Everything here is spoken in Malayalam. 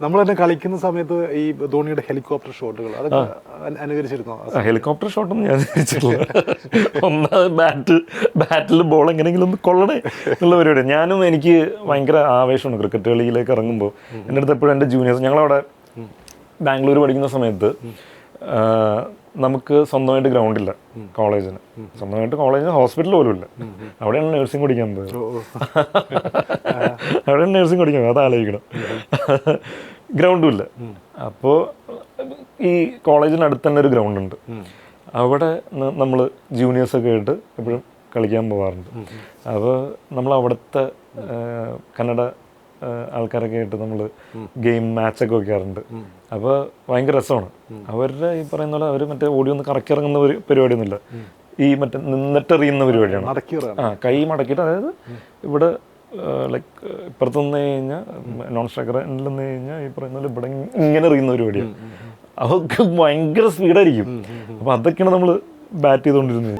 നമ്മൾ തന്നെ കളിക്കുന്ന സമയത്ത് ഈ ധോണിയുടെ ഹെലികോപ്റ്റർ ഷോട്ടുകൾ അതൊക്കെ അന- അനുകരിച്ചിരുന്നോ? ഹെലികോപ്റ്റർ ഷോട്ടൊന്നും ഞാൻ അനുകരിച്ചിട്ടില്ല. ഒന്നാമത് ബാറ്റ് ബാറ്റിൽ ബോൾ എങ്ങനെയെങ്കിലും ഒന്ന് കൊള്ളണേ എന്നുള്ള പരിപാടി ഞാനും എനിക്ക് ഭയങ്കര ആവേശമാണ് ക്രിക്കറ്റ് കളിയിലേക്ക് ഇറങ്ങുമ്പോൾ എന്റെ അടുത്ത് എപ്പോഴും എന്റെ ജൂനിയേഴ്സ് ഞങ്ങളവിടെ ബാംഗ്ലൂർ പഠിക്കുന്ന സമയത്ത് നമുക്ക് സ്വന്തമായിട്ട് ഗ്രൗണ്ട് ഇല്ല കോളേജിന്. സ്വന്തമായിട്ട് കോളേജിന് ഹോസ്പിറ്റൽ പോലും ഇല്ല അവിടെയാണ് നഴ്സിംഗ് പഠിക്കാൻ പോയത്. അവിടെയാണ് നഴ്സിംഗ് പഠിക്കാൻ പോയത്. അത് ആലോചിക്കണം ഗ്രൗണ്ടും ഇല്ല അപ്പോൾ ഈ കോളേജിന് അടുത്ത് തന്നെ ഒരു ഗ്രൗണ്ട് ഉണ്ട് അവിടെ നമ്മൾ ജൂനിയേഴ്സൊക്കെ ആയിട്ട് എപ്പോഴും കളിക്കാൻ പോകാറുണ്ട് അപ്പോൾ നമ്മൾ അവിടുത്തെ കന്നഡ ആൾക്കാരൊക്കെ ആയിട്ട് നമ്മൾ ഗെയിം മാച്ചൊക്കെ വെക്കാറുണ്ട്. അപ്പോൾ ഭയങ്കര രസമാണ്. അവരുടെ ഈ പറയുന്ന പോലെ അവർ മറ്റേ ഓടി ഒന്ന് കറക്കി ഇറങ്ങുന്ന പരിപാടിയൊന്നുമില്ല. ഈ മറ്റേ നിന്നിട്ടെറിയുന്ന പരിപാടിയാണ്. ആ കൈ മടക്കിയിട്ട് അതായത് ഇവിടെ ലൈക്ക് ഇപ്പുറത്ത് നിന്ന് കഴിഞ്ഞാൽ നോൺ സ്ട്രൈക്കർ നിന്ന് കഴിഞ്ഞാൽ ഈ പറയുന്ന പോലെ ഇവിടെ ഇങ്ങനെ എറിയുന്ന പരിപാടിയാണ്. അതൊക്കെ ഭയങ്കര സ്പീഡായിരിക്കും അപ്പോൾ അതൊക്കെയാണ് നമ്മൾ ബാറ്റ് ചെയ്തുകൊണ്ടിരുന്നത്.